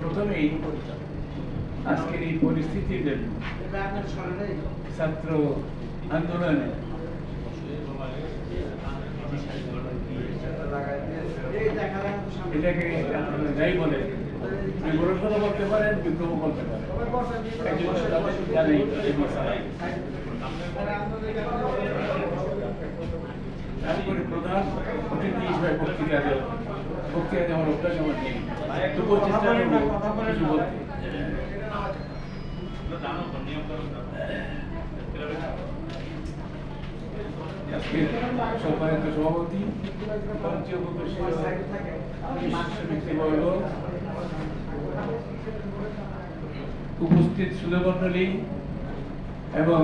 প্রথমেই আজকের এই পরিস্থিতির জন্য ছাত্র আন্দোলনে। এই এই প্রধান অতিথি হিসেবে বক্তৃতা দেওয়া বক্তৃতা দেওয়ার অভ্যাস আমার নেই। সম্মানিত সভাপতি উপস্থিত সুধমণ্ডলী এবং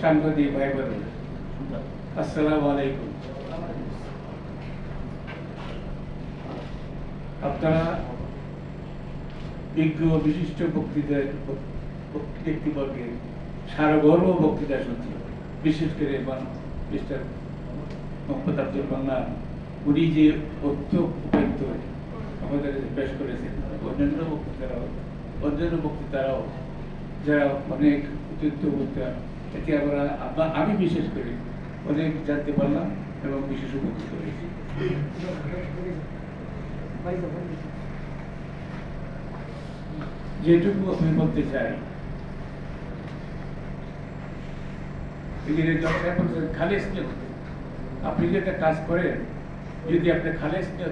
সাংবাদিক ভাই বোন আসসালামু আলাইকুম। আপনারা বিজ্ঞ বিশিষ্ট বক্তৃতার ব্যক্তিবর্গের সারগর্ভ বক্তৃতা শুনছি বিশেষ করে মিস্টার মোহাম্মদ আব্দুল মান্নান উনি যে আমাদের করেছেন, অন্যান্য বক্তৃতারাও অন্যান্য বক্তৃতারাও যারা অনেক তথ্য বক্তা এতে আমরা আমা- আমি বিশেষ করে অনেক জানতে পারলাম এবং বিশেষ উপকৃত হয়েছি। যেটুকু আমি বলতে চাই যে আপনি যদি একটা কাজ করেন, যদি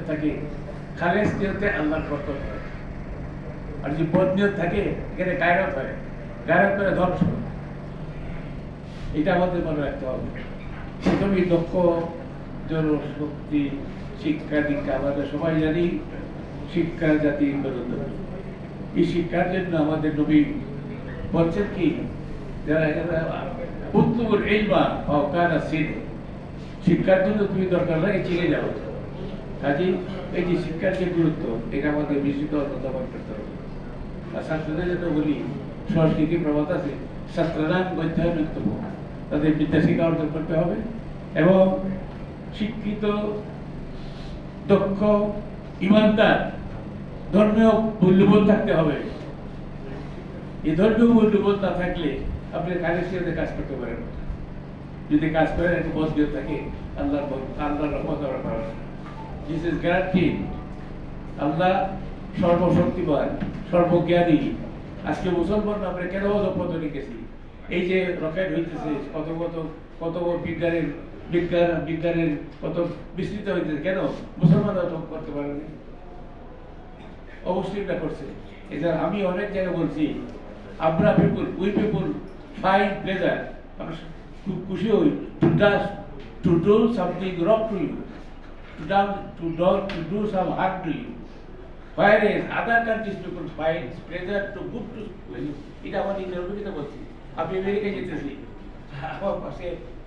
থাকে বরকত হয়। আর যদি থাকে, এখানে গায়রত হয়। গায়রত করে ধ্বংস। এটা আমাদের মনে রাখতে হবে। দক্ষ জনশক্তি শিক্ষা দীক্ষা, আমাদের সবাই জানি শিক্ষা জাতির মেরুদণ্ড এই শিক্ষার জন্য আমাদের নবী বলছেন কি, যারা এলমা অকানা সিন শিক্ষার জন্য তুমি দরকার চিনে যাও। কাজে এই যে শিক্ষার যে গুরুত্ব, এটা আমাদের বিস্তৃত অনুধাবন করতে হবে। আর ছাত্রদের বলি, সংস্কৃতি প্রবাদ আছে তাদের বিদ্যা শিক্ষা অর্জন করতে হবে এবং শিক্ষিত দক্ষ, ইমানদার, ধর্মীয় মূল্যবোধ থাকতে হবে। এই ধর্মীয় মূল্যবোধ না থাকলে আপনি কাজের সাথে কাজ করতে পারেন যদি কাজ করেন, একটু মজবুত থাকে, আল্লাহর রহমত আমরা দিস ইজ গ্যারান্টি আল্লাহ সর্বশক্তিমান, সর্বজ্ঞানী। আজকে মুসলমান আমরা কেন অধপদ লিখেছি এই যে রকেট হইতেছে, কত কত কত বিজ্ঞানের বিজ্ঞান বিজ্ঞানের কত বিস্তৃত হইতেছে। কেন? মুসলমানরা তো করতে পারেনি অবশ্যই করছে। এটা আমি অনেক জায়গায় বলছি আমরা people, we people find pleasure আমরা খুব খুশি হই। To does to do something wrong to you to done to do to do some hurt to you other countries people find pleasure to good to you. এটা আমার নিজের অভিজ্ঞতা বলছি। আপনি আমেরিকায় যেতেছি। আমার পাশে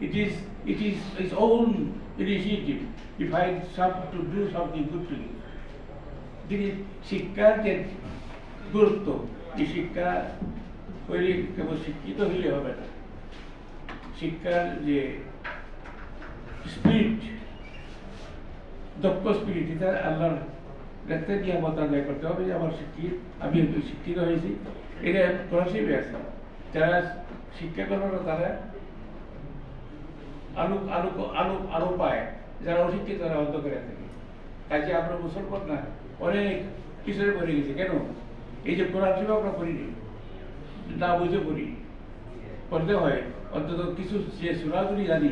বলছিল it is it is is own initiative if I some to do something good to you তিনি শিক্ষার যে গুরুত্ব। এই শিক্ষা হইলে কেবল শিক্ষিত হইলে হবে না। শিক্ষার যে স্পিরিট দক্ষ স্পিরিট এটা আল্লাহর কাছে নিয়ামত আদায় করতে হবে যে আমার শিক্ষিত, আমি শিক্ষিত হয়েছি। এটা সরাসরি আছে। যারা শিক্ষা করল তারা আলু আলু আলু আলু পায়, যারা অশিক্ষিত, তারা অন্ধকারে থাকে। কাজে আমরা না, অনেক কিশোরে গেছি, কেন? এই যে কোরআন শিব আমরা না বুঝে হয়, অন্তত কিছু যে সুরাগুলি জানি,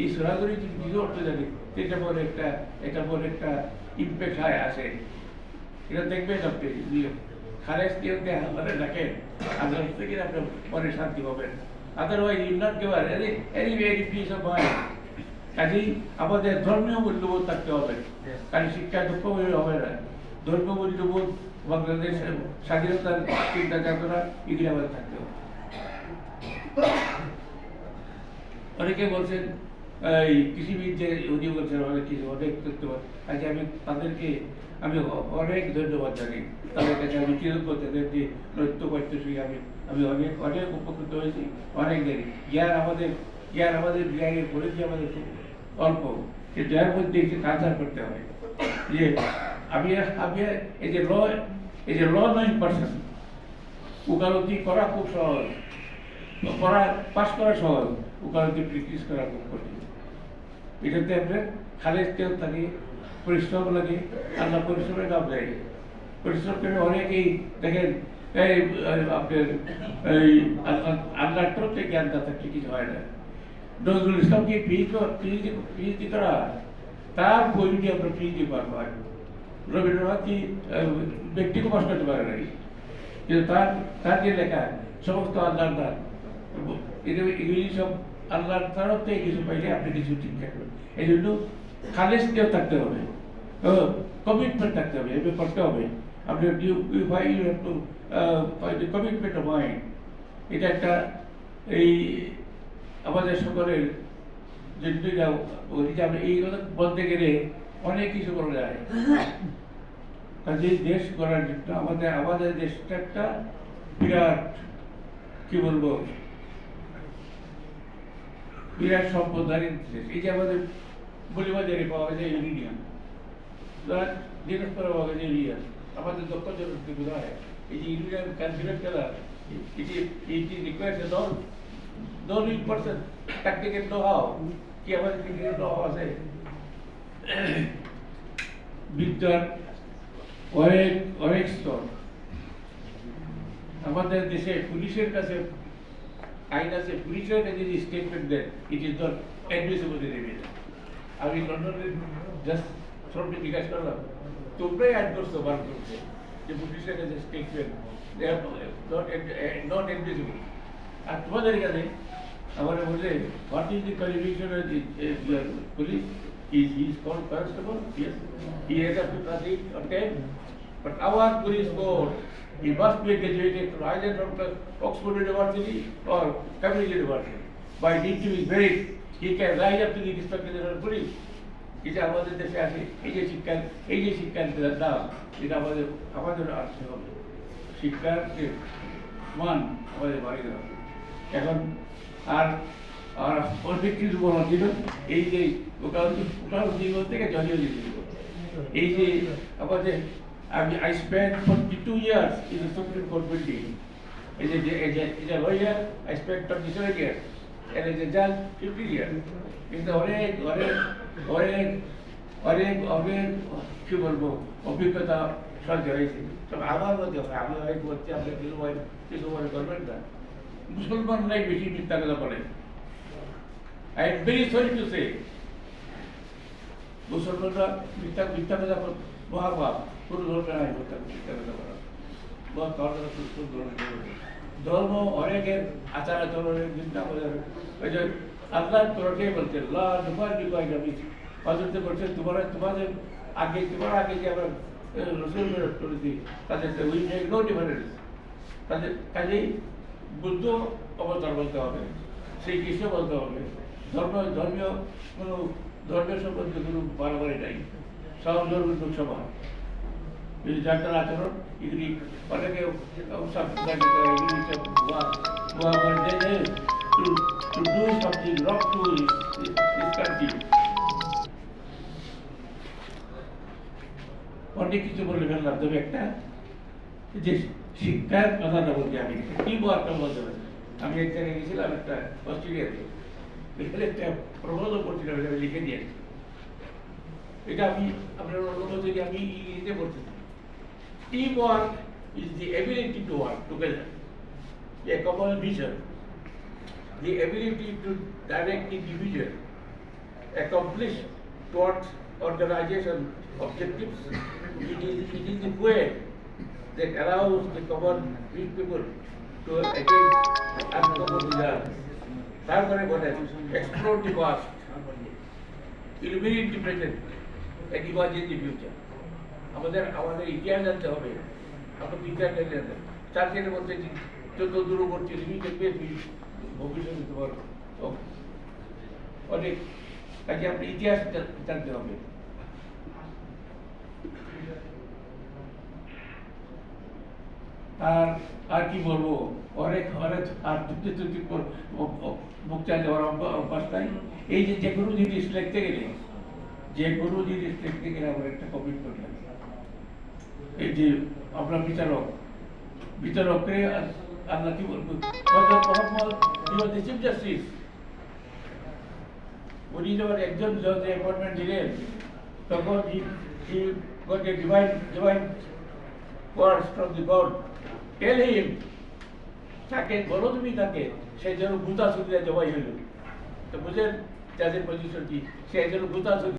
এই সুরাগুলি কিছু অর্থ জানি? এটা পরে একটা এটা পরে একটা ইম্প্যাক্ট হয়, আসে। এটা দেখবেন আপনি খালেজ কেউ মানে ডাকেন আল্লাহ থেকে আপনি মনে শান্তি পাবেন। Otherwise you not give any any very peace of mind কাজেই আমাদের ধর্মীয় মূল্যবোধ থাকতে হবে কারণ শিক্ষা দুঃখ হবে না ধর্মীয় মূল্যবোধ বাংলাদেশের স্বাধীনতার চিন্তা চেতনা এগুলি আমাদের থাকতে হবে অনেকে বলছেন এই কৃষিবিদ যে উনি বলছেন অনেক কিছু অনেক তথ্য আজকে আমি তাদেরকে আমি অনেক ধন্যবাদ জানি তাদের কাছে আমি কৃতজ্ঞ তাদের যে নৃত্য পাইতেছি আমি আমি অনেক অনেক উপকৃত হয়েছি, অনেক জানি জ্ঞান আমাদের জ্ঞান আমাদের জ্ঞানের পরিধি আমাদের অল্প। কিন্তু এর মধ্যে একটু কালচার করতে হবে। যে আমি আমি এই যে ল এই যে ল নয় পার্সন উকালতি করা খুব সহজ। করা পাস করা সহজ। উকালতি প্র্যাকটিস করা খুব কঠিন। এটাতে আপনার খালেজ তেল থাকে, পরিশ্রম লাগে, আল্লাহ পরিশ্রমের দাম দেয়। পরিশ্রম করে অনেকেই দেখেন এই আপনার এই আল্লাহ আল্লাহর তরফ জ্ঞান থাকলে কিছু হয় না। নজরুল ইসলামকে পিএইচডি পিএইচডি পিএইচডি করা? তার বই দিয়ে আপনার পিএইচডি পার হয় রবীন্দ্রনাথ কি ব্যক্তিকে কষ্ট করতে পারে নাই। কিন্তু তার তার যে লেখা, সমস্ত আল্লাহর দান এগুলি সব আল্লাহর তরফ থেকে কিছু পাইলে আপনি কিছু ঠিক থাকবেন। এই জন্য খালেজ কেউ থাকতে হবে। কমিটমেন্ট থাকতে হবে এভাবে করতে হবে। আপনি phi you have to commitment of mind এটা একটা এই আমাদের সকলের যদি বলি যে আমরা এই কথা বলতে গেলে অনেক কিছু বলা যায়। কাজে দেশ গড়ার জন্য আমাদের আমাদের দেশটা একটা বিরাট কি বলব? বিরাট সম্পদধারী দেশ এই যে আমাদের বলিবাজারে পাওয়া যায় ইউনিয়ন দিনাজপুরে পাওয়া যায় ইউনিয়ন। আমাদের দক্ষ জনগণকে বোঝায় এই যে ইউনিয়ন কনফিডেন্ট খেলা এটি এটি requires non non weak person tactical know how কি আমাদের টেকনিক্যাল নো হাও আছে বিদ্যার অনেক অনেক স্তর আমাদের দেশে পুলিশের কাছে আইন আছে পুলিশের কাছে যে statement then it is not admissible in evidence আমি লন্ডনে জাস্ট শ্রমটি জিজ্ঞাসা করলাম তোমরাই অ্যাড করছ বার করছে যে পুলিশের কাছে স্টেটমেন্ট নট অ্যাডমিসিবল আর তোমাদের কাছে আমার বললে what is the qualification of the police Is he is called constable? Yes. He has up to thirty or ten. But our police force, he must be graduated from either from the Oxford University or Cambridge University. By DQ is very, he can rise up to the inspector general police. এটা আমাদের দেশে আছে, এই যে শিক্ষা এই যে শিক্ষার দাম, এটা আমাদের আমাদের আসতে হবে। শিক্ষার যে মান আমাদের বাড়িতে হবে। এখন আর আর অনেক কিছু বলা ছিল এই যে ওকালতি ওকালতি থেকে জলীয় জীবন। এই যে আমাদের আমি I spend forty two years in the Supreme Court building এই যে as a lawyer I spend twenty seven years and as a জাজ ফিফটিন ইয়ার্স কিন্তু অনেক অনেক অনেক অনেক অনেক কি বলব অভিজ্ঞতা সঞ্চয় হয়েছে তবে আমার মধ্যে হয় আমি হয়তো বলছি আপনি কিছু কিছু মনে করবেন না মুসলমানরাই বেশি মিথ্যা কথা বলে I am very sorry to say মুসলমানরা মিথ্যা মিথ্যা কথা মহাভাব কোনো মিথ্যা কথা বলা কারণ কোন ধর্মের ধর্ম অনেকের আচার আচরণের কিন্তু আমাদের ওই আল্লাহ বলতে লা তোমার হজরতে বলছে তোমার তোমাদের আগে তোমার আগে যে আমরা রসুল করেছি তাদের উই মেক নো ডিফারেন্স তাদের কাজেই বুদ্ধ অবতার বলতে হবে সেই কৃষ্ণ বলতে হবে ধর্ম ধর্মীয় কোনো সম্বন্ধে কোনো নাই সব ধর্ম এই যার যার আচরণ এগুলি অনেকে যে to to do something wrong to this country অনেক কিছু বলে ফেললাম তবে একটা যে শিক্ষার কথাটা বলছি আমি। কি একটা বলতে পারি আমি এক জায়গায় গেছিলাম একটা অস্ট্রেলিয়াতে। এখানে একটা প্রবন্ধ পড়ছিলাম এটা লিখে দিয়েছি এটা আমি আপনার অনুমতি আমি ইংরেজিতে বলতেছি teamwork is the ability to work together a common vision, the ability to direct individual, accomplish towards organization objectives. It is, it is the way that allows the common people to attain uncommon results. তারপরে বলেন explore the past, illuminate the present, and imagine the future. আমাদের আমাদের ইতিহাস জানতে হবে আপনার ইতিহাস জানিয়ে দেন চার জেনে বলতে যত দূরবর্তী দেখবে তুমি ভবিষ্যতে তোমার অনেক আপনি ইতিহাস জানতে হবে। আর আর কি বলব? অনেক অনেক আর যুক্তি মুখ চালিয়ে দেওয়ার অভ্যাস নাই। এই যে যে কোনো জিনিস লিখতে গেলে, যে কোনো জিনিস লিখতে গেলে আমার একটা কমিটমেন্ট লাগে। এই যে আমরা বিচারক, বিচারককে আল্লাহ কি বলব? Was the chief justice. উনি যখন একজন জজ অ্যাপয়েন্টমেন্ট দিলেন তখন he he got a divine divine words from the God tell him, তাকে বলো তুমি তাকে, সে যেন গুতা সুদিয়া জবাই হইল। তো বুঝেন যাদের পজিশন কি? সে যেন গুতা